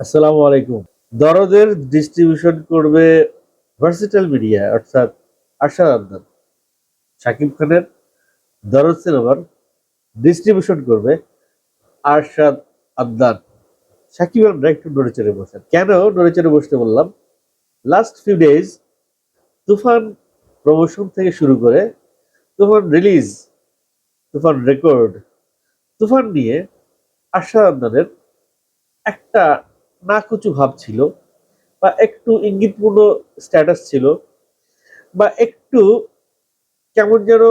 আসসালামু আলাইকুম। দরদের ডিস্ট্রিবিউশন করবে ভার্সিটাল মিডিয়া অর্থাৎ আশাদ আদনান শাকিব খানের দরদ সিনেমার ডিস্ট্রিবিউশন করবে আরশাদ আদনান শাকিব আমরা একটু নড়ে চড়ে বসেন। কেন নড়ে চড়ে বসতে বললাম? Last few days Toofan promotion থেকে শুরু করে তুফান রিলিজ তুফান রেকর্ড তুফান নিয়ে আশাদ আদনানের একটা নাকুচু ভাব ছিল, বা একটু ইঙ্গিতপূর্ণ স্ট্যাটাস ছিল, বা একটু কেমন যেন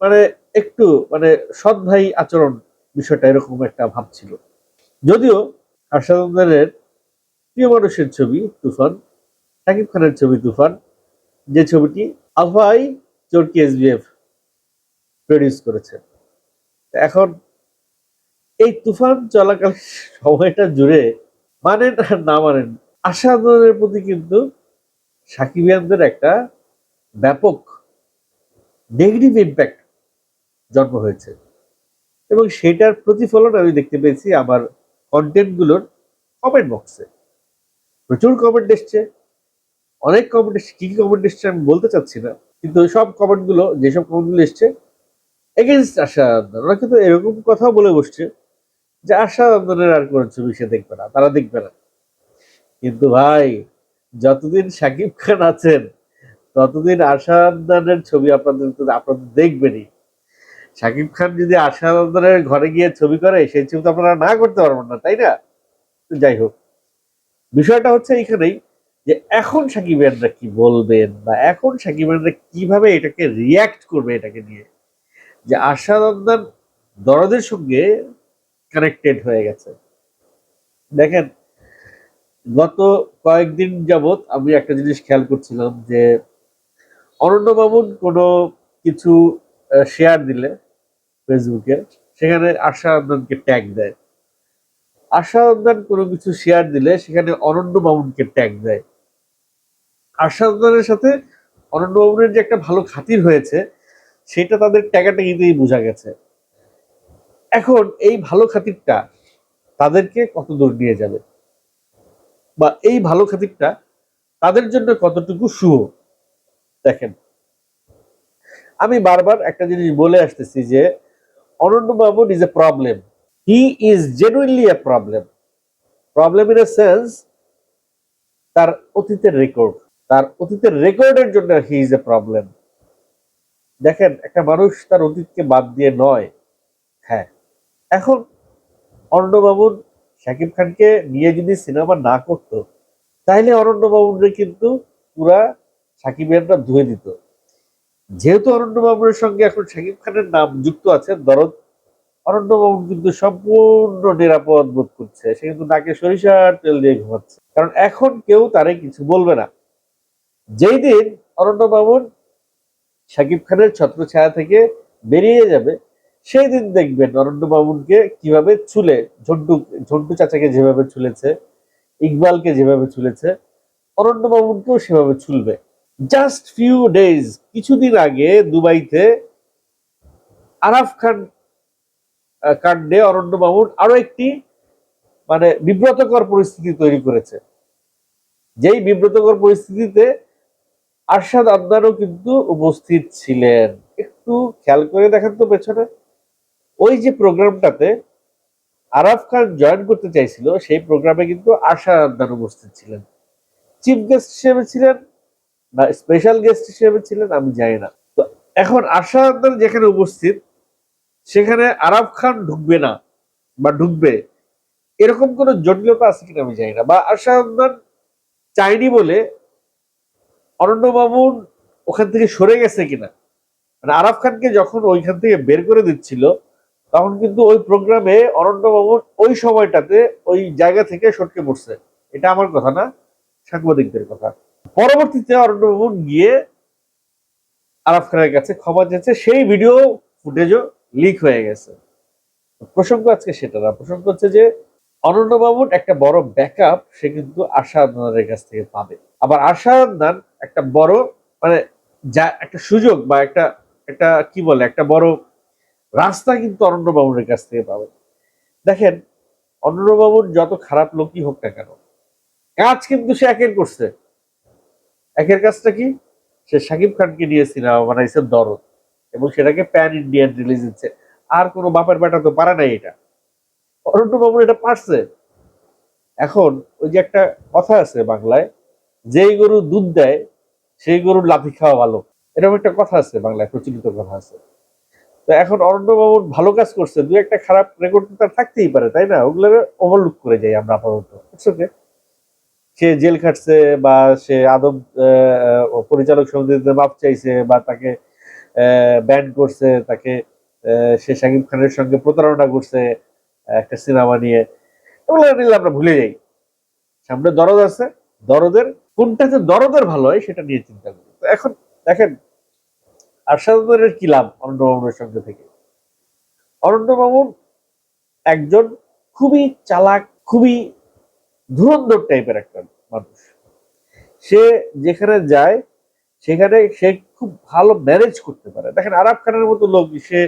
মানে একটু মানে সৎ ভাই আচরণ বিষয়টা এরকম একটা ভাব ছিল। যদিও আশাদানের প্রিয় মানুষের ছবি তুফান, শাকিব খানের ছবি তুফান, যে ছবিটি আলফাই চরকি এসবিএফ প্রডিউস করেছে। এখন এই তুফান চলাকালীন সময়টা জুড়ে মানেন আর না মানেন আশাদনের প্রতি কিন্তু সাকিবিয়ানদের একটা ব্যাপক নেগেটিভ ইম্প্যাক্ট জন্ম হয়েছে। এবং সেটার প্রতিফলন আমি দেখতে পেয়েছি আমার কন্টেন্টগুলোর কমেন্ট বক্সে প্রচুর কমেন্ট এসছে, অনেক কমেন্ট এসছে, কী কী কমেন্ট এসছে আমি বলতে চাচ্ছি না, কিন্তু সব কমেন্টগুলো যেসব কমেন্টগুলো এসছে এগেনস্ট আশা ওরা কিন্তু এরকম কথাও বলে বসছে। যে আশা আন্দোলনের আর কোনো ছবি সে দেখবে না, তারা দেখবে না। কিন্তু ভাই, যতদিন সাকিব খান আছেন, ততদিন আশা আন্দোলনের ছবি আপনাদের আপনাদের দেখবেনই। সাকিব খান যদি আশা আন্দোলনের ঘরে গিয়ে ছবি করে, সেই ছবি তো আপনারা না করতে পারবেন না, তাই না? যাই হোক। বিষয়টা হচ্ছে এইখানেই যে এখন সাকিবিয়ানরা কি বলবেন বা এখন সাকিবিয়ানরা কীভাবে এটাকে রিয়াক্ট করবে এটাকে নিয়ে? যে আশা আন্দোলন দরদের সঙ্গে কানেক্টেড হয়ে গেছে। দেখেন, গত কয়েকদিন যাবত আমি একটা জিনিস খেয়াল করছিলাম যে, অনন্য মামুন কোনো কিছু শেয়ার দিলে ফেসবুকে সেখানে আশা আন্দনকে ট্যাগ দেয়। আশা কোনো কিছু শেয়ার দিলে সেখানে অনন্য মামুনকে ট্যাগ দেয়। আশা আন্দনের সাথে অনন্য মামুনের যে একটা ভালো খাতির হয়েছে, সেটা তাদের ট্যাগাট্যাগিতেই বোঝা গেছে। এখন এই ভালো খাতিরটা তাদেরকে কত দূর নিয়ে যাবে? বা এই ভালো খাতিরটা তাদের জন্য কতটুকু শুভ দেখেন। আমি বারবার একটা জিনিস বলে আসতেছি যে, অনন্য বাবুন is a problem he is genuinely a problem problem in a sense তার অতীতের রেকর্ড তার অতীতের রেকর্ডের জন্য হি ইজ এ প্রবলেম দেখেন, একটা মানুষ তার অতীতকে বাদ দিয়ে নয়। হ্যাঁ। এখন অরণ্যবাবুর শাকিব খানকে নিয়ে যদি সিনেমা না করতো তাহলে অরণ্যবাবুরে কিন্তু পুরা সাকিবিয়ানরা ধুয়ে দিত। যেহেতু অরণ্যবাবুর সঙ্গে এখন শাকিব খানের নাম যুক্ত আছে, দরদ, অরণ্যবাবু কিন্তু সম্পূর্ণ নিরাপদ বোধ করছে। সে কিন্তু নাকে সরিষার তেল দিয়ে ঘুমাচ্ছে। কারণ এখন কেউ তারে কিছু বলবে না। যেই দিন অরণ্যবাবুর শাকিব খানের ছত্রছায়া থেকে বেরিয়ে যাবে সেই দিন দেখবেন অরণ্য বাবুনকে কীভাবে ছুলে, ঝন্টু ঝন্টু চাচাকে যেভাবে ছুলেছে, ইকবালকে যেভাবে ছুলেছে অরণ্য বাবুনকেও সেভাবে ছুলবে। জাস্ট ফিউ ডেজ কিছুদিন আগে দুবাইতে আরাফ খান কাণ্ডে অরণ্য বাবুন আরও একটি মানে বিব্রতকর পরিস্থিতি তৈরি করেছে। যেই বিব্রতকর পরিস্থিতিতে আরশাদ আদনানও কিন্তু উপস্থিত ছিলেন। একটু খেয়াল করে দেখেন তো পেছনে। ওই যে প্রোগ্রামটাতে আরাফ খান জয়েন করতে চাইছিল, সেই প্রোগ্রামে কিন্তু আশা আদনান উপস্থিত ছিলেন। চিফ গেস্ট হিসেবে ছিলেন বা স্পেশাল গেস্ট হিসেবে ছিলেন, আমি জানি না। তো এখন আশা আদনান যেখানে উপস্থিত, সেখানে আরাফ খান ঢুকবে না বা ঢুকবে। এরকম কোন জটিলতা আছে কিনা আমি জানি না। বা আশা আদনান চাইনি বলে অরণ্য বাবুর ওখান থেকে সরে গেছে কিনা? মানে আরাফ খানকে যখন ওইখান থেকে বের করে দিচ্ছিল তখন কিন্তু ওই প্রোগ্রামে অরণ্য বাবুর ওই সময়টাতে ওই জায়গা থেকে সটকে পড়ছে। এটা আমার কথা না, সাংবাদিকদের কথা। পরবর্তীতে অরণ্য বাবুর গিয়ে আরাফ খানের কাছে ক্ষমা চেয়েছে। সেই ভিডিও ফুটেজও লিক হয়ে গেছে। প্রসঙ্গ আজকে সেটা না। প্রসঙ্গ হচ্ছে যে অনন্য বাবুর একটা বড় ব্যাকআপ সে কিন্তু আশা আদনানের কাছ থেকে পাবে। আবার আশা আদনান একটা বড় মানে যা, একটা সুযোগ বা একটা একটা, কি বলে, একটা বড় রাস্তা কিন্তু অরণ্যবাবুর কাছ থেকে পাবে দেখেন, অরণ্যবাবুর যত খারাপ লোকই হোক না কেন, কাজ কিন্তু সে একের করছে। একের কাজটা কি? সে শাকিব খানকে নিয়ে সিনেমা বানাইছে দরদ, এবং সেটাকে প্যান ইন্ডিয়ান রিলিজ দিচ্ছে। আর কোনো বাপের বেটা তো পারে নাই এটা। অরণ্য বাবু এটা পারছে। এখন ওই যে একটা কথা আছে বাংলায়, যেই গরু দুধ দেয়, সেই গরুর লাথি খাওয়া ভালো। এরকম একটা কথা আছে বাংলায়, প্রচলিত কথা আছে। তো এখন অরণ্য বাবুর ভালো কাজ করছে দু একটা খারাপ রেকর্ড তার থাকতেই পারে তাই না? ওগুলো ওভারলুক করে যাই আমরা আপাতত okay. সে জেল খাটছে বা সে আহ, পরিচালক সমিতিতে মাপ চাইছে বা তাকে ব্যান করছে তাকে সে শাকিব খানের সঙ্গে প্রতারণা করছে একটা সিনেমা নিয়ে এগুলো নিলে আমরা ভুলে যাই। সামনে দরদ আছে দরদের কোনটাতে দরদের ভালো হয় সেটা নিয়ে চিন্তা করি। এখন দেখেন আশাদের কি লাভ অরণ্যবাবুর সঙ্গে থেকে? অরণ্যবাবুর একজন খুবই চালাক, খুবই ধুরন্ধর টাইপের একটা মানুষ। সে যেখানে যায়, সেখানে সে খুব ভালো ম্যানেজ করতে পারে। দেখেন আরাব খানের মতো লোক সে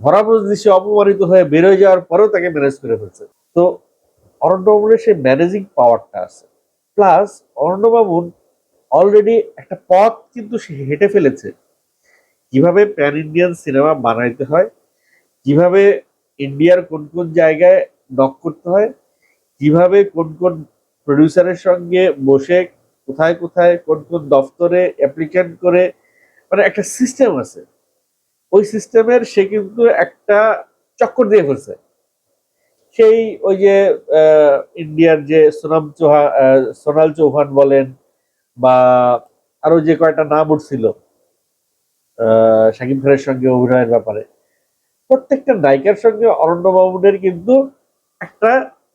ধরা মজলিসে অপমানিত হয়ে বেরোয় যাওয়ার পরেও তাকে ম্যানেজ করে ফেলছে। তো অরণ্যবাবুর সে ম্যানেজিং পাওয়ারটা আছে। প্লাস অরণ্যবাবুর অলরেডি একটা পথ কিন্তু সে হেঁটে ফেলেছে। কীভাবে প্যান ইন্ডিয়ান সিনেমা বানাইতে হয়, কীভাবে ইন্ডিয়ার কোন কোন জায়গায় নক করতে হয়, কীভাবে কোন কোন প্রডিউসারের সঙ্গে বসে কোথায় কোথায় কোন কোন দফতরে অ্যাপ্লিকেন্ট করে মানে একটা সিস্টেম আছে। ওই সিস্টেমের সে কিন্তু একটা চক্কর দিয়ে ফেলছে। সেই ওই যে ইন্ডিয়ার যে সোনাম চৌহান সোনাল চৌহান বলেন বা আরও যে কয়টা নাম উঠছিল শাকিব খানের সঙ্গে অভিনয়ের ব্যাপারে। প্রত্যেকটা নায়িকার সঙ্গে অরণ্য বাবুদের কিন্তু একটা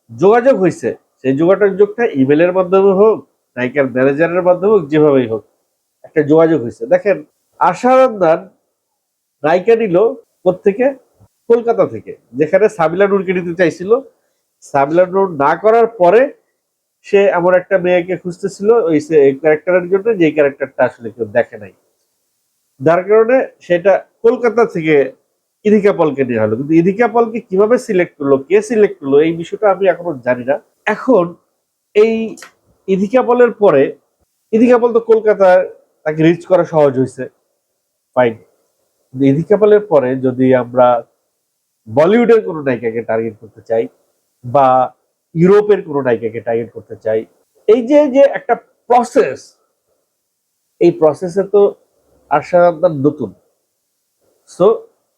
যোগাযোগ হয়েছে। সেই যোগাযোগটা ইমেলের মাধ্যমে হোক, নায়িকার ম্যানেজারের মাধ্যমে হোক, যেভাবেই হোক, একটা যোগাযোগ হয়েছে। দেখেন আশা রন্দান নায়িকা নিল থেকে কলকাতা থেকে, যেখানে সাবিলা নূরকে নিতে চাইছিল। সাবিলা নূর না করার পরে সে এমন একটা মেয়েকে খুঁজতেছিল, ওই সে ক্যারেক্টারের জন্য যে ক্যারেক্টারটা আসলে কেউ দেখে নাই। যার কারণে সেটা কলকাতা থেকে ইধিকা পলকে নেওয়া হলো। কিন্তু ইধিকা পলকে কীভাবে সিলেক্ট করল, কে সিলেক্ট করল, এই বিষয়টা আমি এখনও জানি না। এখন এই ইধিকা পলের পরে ইধিকা পল তো কলকাতায় তাকে রিচ করা সহজ হয়েছে। ফাইন ইধিকা পলের পরে যদি আমরা বলিউডের কোনো নায়িকাকে টার্গেট করতে চাই বা ইউরোপের কোনো নায়িকাকে টার্গেট করতে চাই, এই যে যে একটা প্রসেস এই প্রসেসে তো আশা আপনার নতুন। সো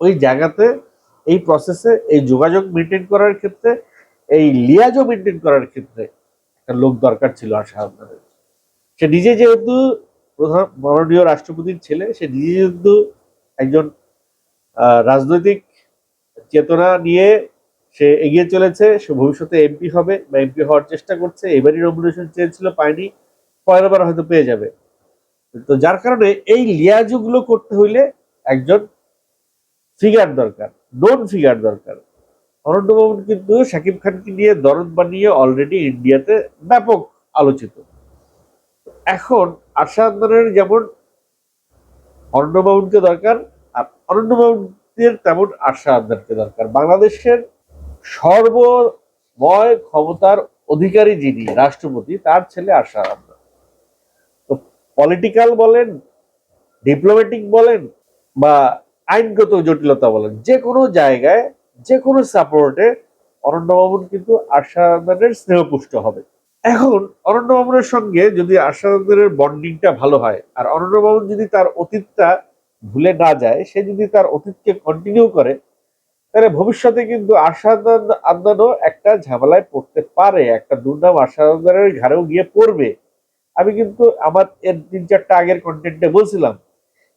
ওই জায়গাতে এই প্রসেসে এই যোগাযোগ মেনটেন করার ক্ষেত্রে, এই লিয়াজও মেনটেন করার ক্ষেত্রে একটা লোক দরকার ছিল আশা আপনাদের সে নিজে যেহেতু প্রধান মাননীয় রাষ্ট্রপতির ছেলে, সে নিজে যেহেতু একজন রাজনৈতিক চেতনা নিয়ে সে এগিয়ে চলেছে, সে ভবিষ্যতে এমপি হবে বা এমপি হওয়ার চেষ্টা করছে, এবারই নমিনেশন চেয়েছিল, পায়নি, পরের বার হয়তো পেয়ে যাবে। তো যার কারণে এই লিয়াজুগুলো করতে হইলে একজন ফিগার দরকার নোন ফিগার দরকার। অরণ্যবাবু কিন্তু শাকিব খানকে নিয়ে দরদ বানিয়ে অলরেডি ইন্ডিয়াতে ব্যাপক আলোচিত। এখন আশা আন্দোলনের যেমন অরণ্যবাবুকে দরকার, আর অরণ্যবাবুদের তেমন আশা আন্দোলনকে দরকার। বাংলাদেশের সর্বময় ক্ষমতার অধিকারী যিনি, রাষ্ট্রপতি, তার ছেলে আশা আন্দোলন পলিটিক্যাল বলেন ডিপ্লোম্যাটিক বলেন, বা আইনগত জটিলতা বলেন, যে কোনো জায়গায়, যে কোনো সাপোর্টে অরণ্যবাবুর কিন্তু আশাদানের স্নেহপুষ্ট হবে। এখন অরণ্যবাবুর সঙ্গে যদি আশাদানের বন্ডিংটা ভালো হয়, আর অরণ্যবাবু যদি তার অতীতটা ভুলে না যায়, সে যদি তার অতীতকে কন্টিনিউ করে, তাহলে ভবিষ্যতে কিন্তু আশাদান আন্দানও একটা ঝামেলায় পড়তে পারে, একটা দুর্নাম আশাদানের ঘাড়েও গিয়ে পড়বে। আমি কিন্তু আমার এর তিন চারটা আগের কন্টেন্টে বলছিলাম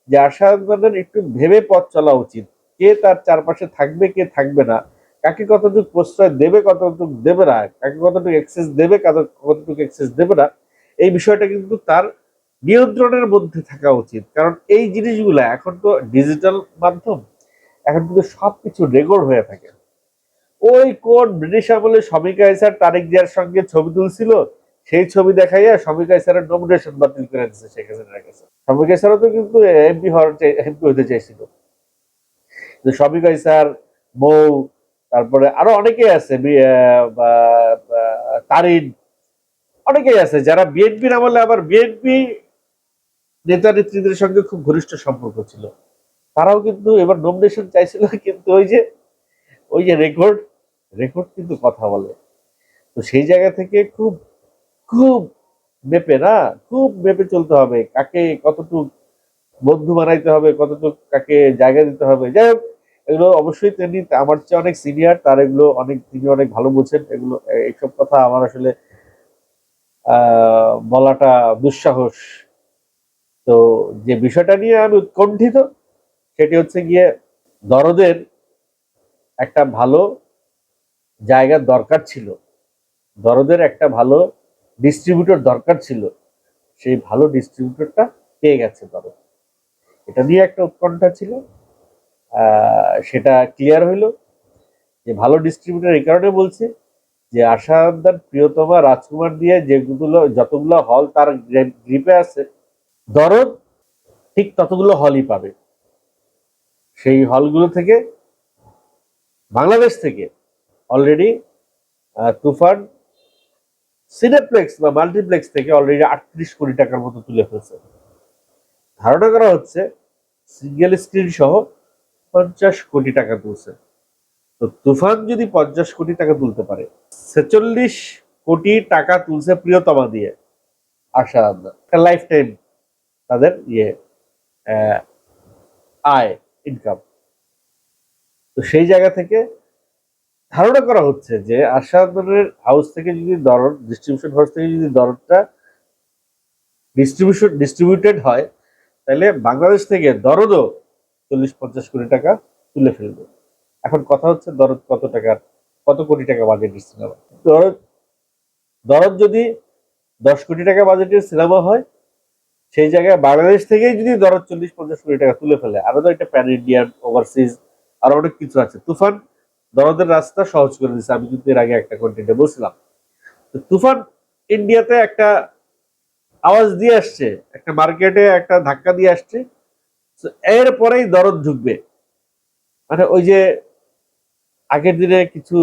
যে আশাদানের একটু ভেবে পথ চলা উচিত। কে তার চারপাশে থাকবে, কে থাকবে না? কাকে কতটুকু প্রশ্রয় দেবে, কতটুকু দেবে না? কাকে কতটুকু এক্সেস দেবে কত- কতটুকু এক্সেস দেবে না? এই বিষয়টা কিন্তু তার নিয়ন্ত্রণের মধ্যে থাকা উচিত। কারণ এই জিনিসগুলা এখন তো ডিজিটাল মাধ্যম, এখন কিন্তু সবকিছু রেকর্ড হয়ে থাকে। ওই কোন ব্রিটিশ আমলে শমিকা ইসার তারেক জিয়ার সঙ্গে ছবি তুলছিল সেই ছবি দেখাইয়া শমিকা ইসারের নমিনেশন বাতিল করে দিচ্ছে শেখ হাসিনার কাছে। শমিকা ইসারও তো কিন্তু এমপি হওয়ার এমপি হতে চাইছিল। কিন্তু শমিকা ইসার বউ, তারপরে আরও অনেকে আছে তারিন, অনেকেই আছে যারা বিএনপির আমলে আবার বিএনপি নেতা নেত্রীদের সঙ্গে খুব ঘনিষ্ঠ সম্পর্ক ছিল। তারাও কিন্তু এবার নমিনেশন চাইছিল, কিন্তু ওই যে ওই যে রেকর্ড রেকর্ড কিন্তু কথা বলে। তো সেই জায়গা থেকে খুব খুব মেপে না, খুব মেপে চলতে হবে। কাকে কতটুক বন্ধু বানাইতে হবে, কতটুকু কাকে জায়গা দিতে হবে। যাই হোক, এগুলো অবশ্যই তিনি আমার চেয়ে অনেক সিনিয়র তার এগুলো অনেক, তিনি অনেক ভালো বোঝেন। এগুলো এইসব কথা আমার আসলে বলাটা দুঃসাহস। তো যে বিষয়টা নিয়ে আমি উৎকণ্ঠিত, সেটি হচ্ছে গিয়ে দরদের একটা ভালো জায়গার দরকার ছিল। দরদের একটা ভালো ডিস্ট্রিবিউটর দরকার ছিল, সেই ভালো ডিস্ট্রিবিউটরটা পেয়ে গেছে দরদ এটা নিয়ে একটা উৎকণ্ঠা ছিল সেটা ক্লিয়ার হইল যে ভালো ডিস্ট্রিবিউটর এই কারণে বলছে যে আশাদার প্রিয়তমা রাজকুমার দিয়ে যেগুলো, যতগুলো হল তার গ্রিপে আছে, দরদ ঠিক ততগুলো হলই পাবে। সেই হলগুলো থেকে, বাংলাদেশ থেকে অলরেডি তুফান সিনেপ্লেক্স বা মাল্টিপ্লেক্স থেকে অলরেডি আটত্রিশ কোটি টাকার মতো তুলে ফেলছে। ধারণা করা হচ্ছে সিঙ্গেল স্ক্রিন সহ পঞ্চাশ কোটি টাকা তুলছে। তো তুফান যদি পঞ্চাশ কোটি টাকা তুলতে পারে, ছেচল্লিশ কোটি টাকা তুলছে প্রিয়তমা দিয়ে, আশা একটা লাইফ টাইম তাদের ইয়ে আয় ইনকাম তো সেই জায়গা থেকে ধারণা করা হচ্ছে যে আশাদনের হাউস থেকে যদি দরদ ডিস্ট্রিবিউশন হাউস থেকে যদি দরদটা ডিস্ট্রিবিউশন ডিস্ট্রিবিউটেড হয়, তাহলে বাংলাদেশ থেকে দরদও চল্লিশ পঞ্চাশ কোটি টাকা তুলে ফেলবে। এখন কথা হচ্ছে দরদ কত টাকার কত কোটি টাকা বাজেটের সিনেমা দরদ দরদ যদি দশ কোটি টাকা বাজেটের সিনেমা হয়, সেই জায়গায় বাংলাদেশ থেকেই যদি দরদ চল্লিশ পঞ্চাশ কোটি টাকা তুলে ফেলে, আরও তো একটা প্যান ইন্ডিয়ান ওভারসিজ আরও অনেক কিছু আছে। তুফান দরদের রাস্তা সহজ করে দিচ্ছে আমি কিন্তু এর আগে একটা কন্টেন্টে বলছিলাম। তুফান ইন্ডিয়াতে একটা আওয়াজ দিয়ে আসছে, একটা মার্কেটে একটা ধাক্কা দিয়ে আসছে। এরপরেই দরদ ঢুকবে। মানে ওই যে আগের দিনে কিছু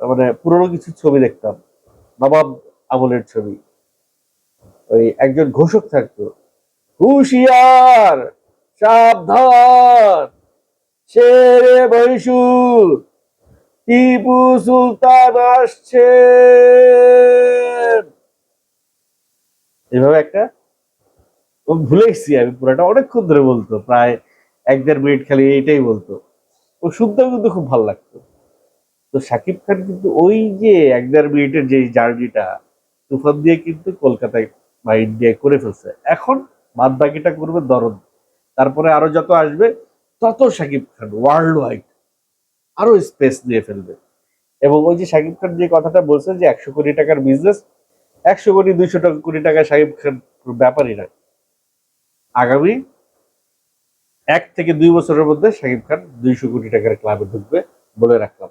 মানে পুরনো কিছু ছবি দেখতাম, নবাব আমলের ছবি। ওই একজন ঘোষক থাকতো, হুশিয়ার, সাবধান, শেরে বৈশুর টিপু সুলতান আসছে। এভাবে একটা ভুলে গেছি আমি পুরাটা, অনেকক্ষণ ধরে বলতো, প্রায় এক দেড় মিনিট খালি এইটাই বলতো। ও শুনতেও কিন্তু খুব ভালো লাগতো। তো শাকিব খান কিন্তু ওই যে এক দেড় মিনিটের যে জার্নিটা, তুফান দিয়ে কিন্তু কলকাতায় বা ইন্ডিয়ায় করে ফেলছে। এখন বাদ বাকিটা করবে দরদ। তারপরে আরও যত আসবে, তত শাকিব খান ওয়ার্ল্ড ওয়াইড আরও স্পেস দিয়ে ফেলবে। এবং ওই যে সাকিব খান যে কথাটা বলছে যে একশো কোটি টাকার বিজনেস একশো কোটি, দুইশো টাকা কোটি টাকা সাকিব খান ব্যাপারই না আগামী এক থেকে দুই বছরের মধ্যে সাকিব খান দুইশো কোটি টাকার ক্লাবে ঢুকবে বলে রাখলাম।